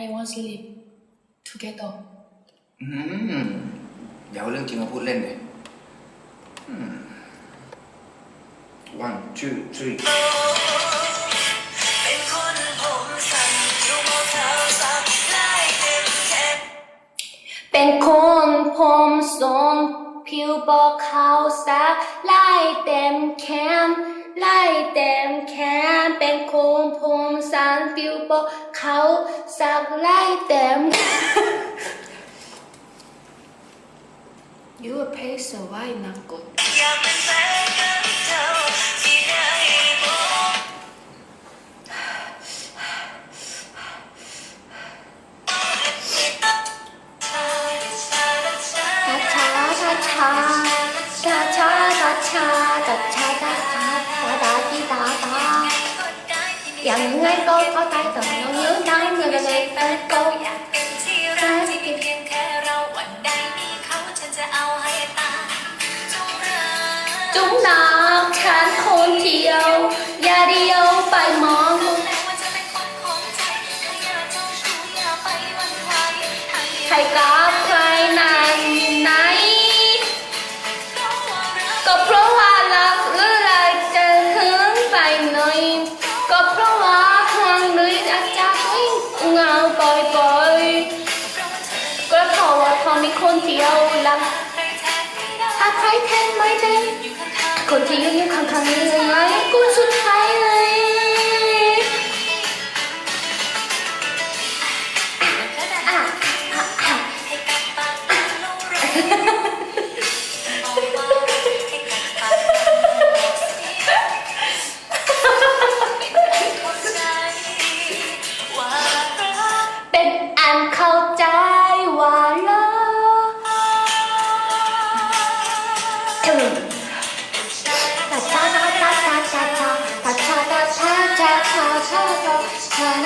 I want sleep together อืมอย่าเอาเรื่องจริงมาพูดเล่นเลยอืม one two three เป็นคนผมสั้นชูมองเท้าสักไล่เต็มแขนเป็นคนผมสนผิวบอกเขาสักไล่เต็มแขนไล่เต็มแขนเป็นคนผม สารปิวโปเขาสักไล่เต็ม You will pay so why นังกดช้าชาชาชาชาชาชา อยังไงก็เข้าใจแต่เรายืนได้เมื่อเรแต่ก็อยากเป็นที่รักที่เพียงแค่เราวันใดมีเขาฉันจะเอาให้ตายจงรักจุ๊บนักฉันคนเดียว อย่าเดียวไปมองรู้แล้วว่าจะเป็นคนของใจถ้าอย มีคนเดียวรักถ้าใครแทนไม่ได้ คนที่ยืนอยู่ข้างๆนี้ยังไงกูสุดท้าย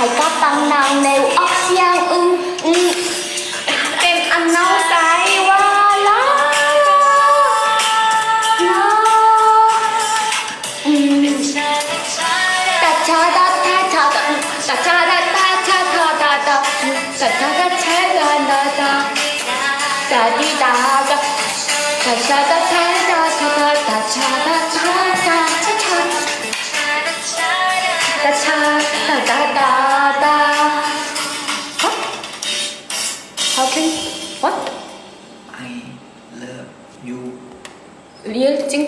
Hải có tầng nào nếu ốc xiang ưng Em ăn nấu cái quá lá Ta cha ta ta cha ta Ta cha ta ta cha ta ta ta Ta cha ta cha ta ta ta Ta đi ta ta Ta cha ta cha Real Ching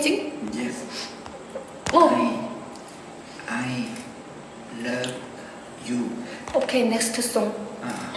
Yes. Oh. I, I love you. Okay, next song. Uh -huh.